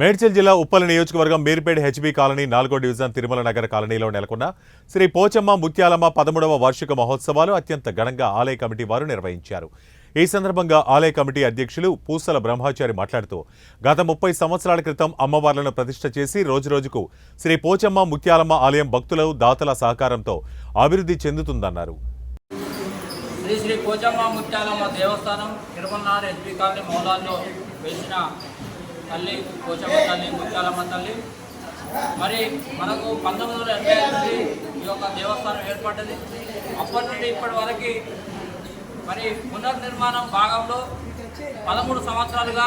మేడ్చల్ జిల్లా ఉప్పల్ నియోజకవర్గం Meerpet HB colony నాలుగో డివిజన్ తిరుమల నగర్ కాలనీలో నెలకొన్న శ్రీ పోచమ్మ ముత్యాలమ్మ పదమూడవ వార్షిక మహోత్సవాలు అత్యంత ఘనంగా ఆలయ కమిటీ వారు నిర్వహించారు. ఈ సందర్భంగా ఆలయ కమిటీ అధ్యక్షులు పూసల బ్రహ్మాచారి మాట్లాడుతూ గత ముప్పై సంవత్సరాల క్రితం అమ్మవార్లను ప్రతిష్ట చేసి రోజురోజుకు శ్రీ పోచమ్మ ముత్యాలమ్మ ఆలయం భక్తుల దాతల సహకారంతో అభివృద్ధి చెందుతుందన్నారు. శ్రీ శ్రీ పోచమ్మ ముత్యాలమ్మ దేవస్థానం తిరుమలనాడు ఎస్పీ కాలనీ మౌలాల్లో వేసిన తల్లి పోచమ్మ తల్లి ముత్యాలమ్మ తల్లి. మరి మనకు పంతొమ్మిది వందల ఎనభై ఎనిమిది నుండి ఈ యొక్క దేవస్థానం ఏర్పడ్డది. అప్పటి నుండి ఇప్పటి వరకు మరి పునర్నిర్మాణం భాగంలో పదమూడు సంవత్సరాలుగా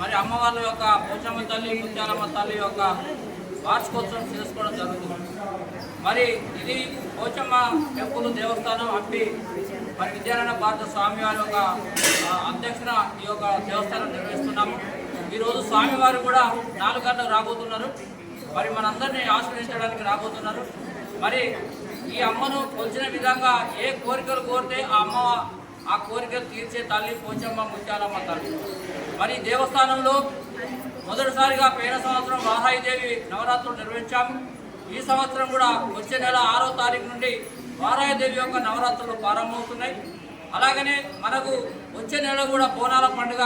మరి అమ్మవార్ల యొక్క పోచమ్మ తల్లి ముత్యాలమ్మ తల్లి యొక్క వార్షికోత్సవం చేసుకోవడం జరుగుతుంది. మరి ఇది పోచమ్మ టెంపుల్ దేవస్థానం అప్పి మరి విద్యారాయణ భారత స్వామి వారి యొక్క ఆ, ఈ యొక్క దేవస్థానం నిర్వహిస్తున్నాము. ఈరోజు స్వామివారు కూడా నాలుగు గంటలకు రాబోతున్నారు. మరి మనందరినీ ఆశ్రయించడానికి రాబోతున్నారు. మరి ఈ అమ్మను కొలిచిన విధంగా ఏ కోరికలు కోరితే ఆ అమ్మ ఆ కోరికలు తీర్చే తల్లి పోచమ్మ ముత్యాలమ్మ తల్లి. మరి ఈ దేవస్థానంలో మొదటిసారిగా పోయిన సంవత్సరం వారాయిదేవి నవరాత్రులు నిర్వహించాము. ఈ సంవత్సరం కూడా వచ్చే నెల ఆరో తారీఖు నుండి వారాయిదేవి యొక్క నవరాత్రులు ప్రారంభమవుతున్నాయి. అలాగనే మనకు వచ్చే నెల కూడా బోనాల పండుగ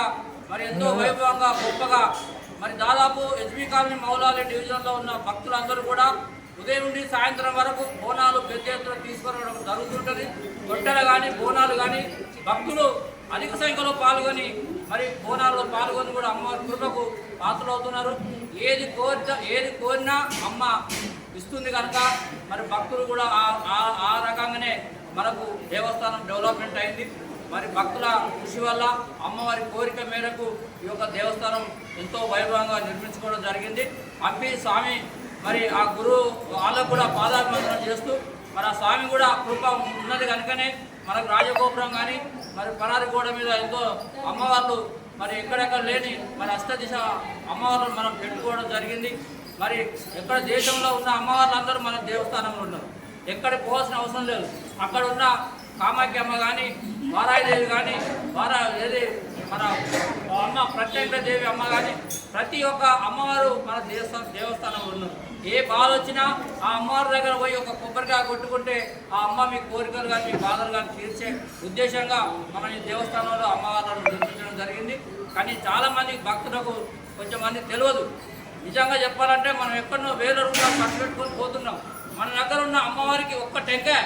మరి ఎంతో వైభవంగా గొప్పగా. మరి దాదాపు ఎస్బీ కాలనీ మౌలాలి డివిజన్లో ఉన్న భక్తులందరూ కూడా ఉదయం నుండి సాయంత్రం వరకు బోనాలు పెద్ద ఎత్తున తీసుకురావడం జరుగుతుంటుంది. గొట్టెలు కానీ బోనాలు కానీ భక్తులు అధిక సంఖ్యలో పాల్గొని మరి బోనాల్లో పాల్గొని కూడా అమ్మవారి కృపకు పాత్రలవుతున్నారు. ఏది కోరిన ఏది కోరినా అమ్మ ఇస్తుంది కనుక మరి భక్తులు కూడా ఆ- ఆ రకంగానే మనకు దేవస్థానం డెవలప్మెంట్ అయింది. మరి భక్తుల కృషి వల్ల అమ్మవారి కోరిక మేరకు ఈ యొక్క దేవస్థానం ఎంతో వైభవంగా నిర్మించుకోవడం జరిగింది. అప్పి స్వామి మరి ఆ గురువు వాళ్ళకు కూడా పాదాభివందనం చేస్తూ మరి ఆ స్వామి కూడా కృప ఉన్నది కనుకనే మనకు రాజగోపురం కానీ మరి పరారి గోడ మీద ఎంతో అమ్మవార్లు మరి ఎక్కడెక్కడ లేని మరి అష్టదిశ అమ్మవార్లు మనం పెట్టుకోవడం జరిగింది. మరి ఎక్కడ దేశంలో ఉన్న అమ్మవార్లందరూ మన దేవస్థానంలో ఉన్నారు. ఎక్కడికి పోవాల్సిన అవసరం లేదు. అక్కడ ఉన్న కామాఖ్యమ్మ కానీ వారాయదేవి కానీ వారా ఏది మన అమ్మ ప్రత్యేక దేవి అమ్మ కానీ ప్రతి ఒక్క అమ్మవారు మన దేవస్థానం దేవస్థానం ఉన్నారు ఏ బాధ వచ్చినా ఆ అమ్మవారి దగ్గర పోయి ఒక కొబ్బరికాయ కొట్టుకుంటే ఆ అమ్మ మీ కోరికలు కానీ మీ బాధలు కానీ తీర్చే ఉద్దేశంగా మనం ఈ దేవస్థానంలో అమ్మవారిని నిర్మించడం జరిగింది. కానీ చాలామంది భక్తులకు కొంచెంమంది తెలియదు. నిజంగా చెప్పాలంటే మనం ఎక్కడో వేల రూపాయలు ఖర్చు పెట్టుకొని పోతున్నాం. మన దగ్గర ఉన్న అమ్మవారికి ఒక్క టెంకాయ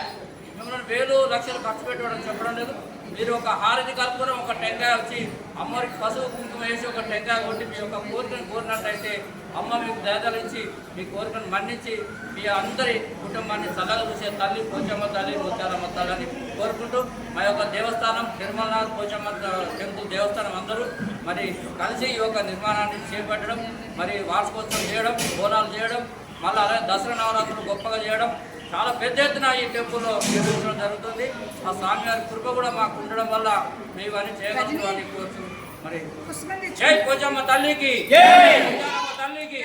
మిమ్మల్ని వేలు లక్షలు ఖర్చు పెట్టడం చెప్పడం లేదు. మీరు ఒక హారతి కలుపుకొని ఒక టెంకాయ వచ్చి అమ్మవారికి పశువు కుంకుమ వేసి ఒక టెంకాయ కొట్టి మీ యొక్క కోరికను కోరినట్టయితే అమ్మ మీకు దయదలించి మీ కోరికను మన్నించి మీ అందరి కుటుంబాన్ని చల్లగా చూసే తల్లి పోచమ్మ తల్లి ముత్యాలమ్మ తల్లి అని కోరుకుంటూ మా యొక్క దేవస్థానం తిరుమలనాథ్ పోచమ్మ టెంపుల్ దేవస్థానం అందరూ మరి కలిసి ఈ యొక్క నిర్మాణాన్ని చేపట్టడం మరి వార్షికోత్సవం చేయడం బోనాలు చేయడం మళ్ళీ అలాగే దసరా నవరాత్రులు గొప్పగా చేయడం చాలా పెద్ద ఎత్తున ఈ టెంపుల్లో నిర్వహించడం జరుగుతుంది. ఆ స్వామివారి కృప కూడా మాకు ఉండడం వల్ల మేము అని చేయగలుగుతాం అని కోరుచు మరి జై పోచమ్మ తల్లికి. తల్లికి.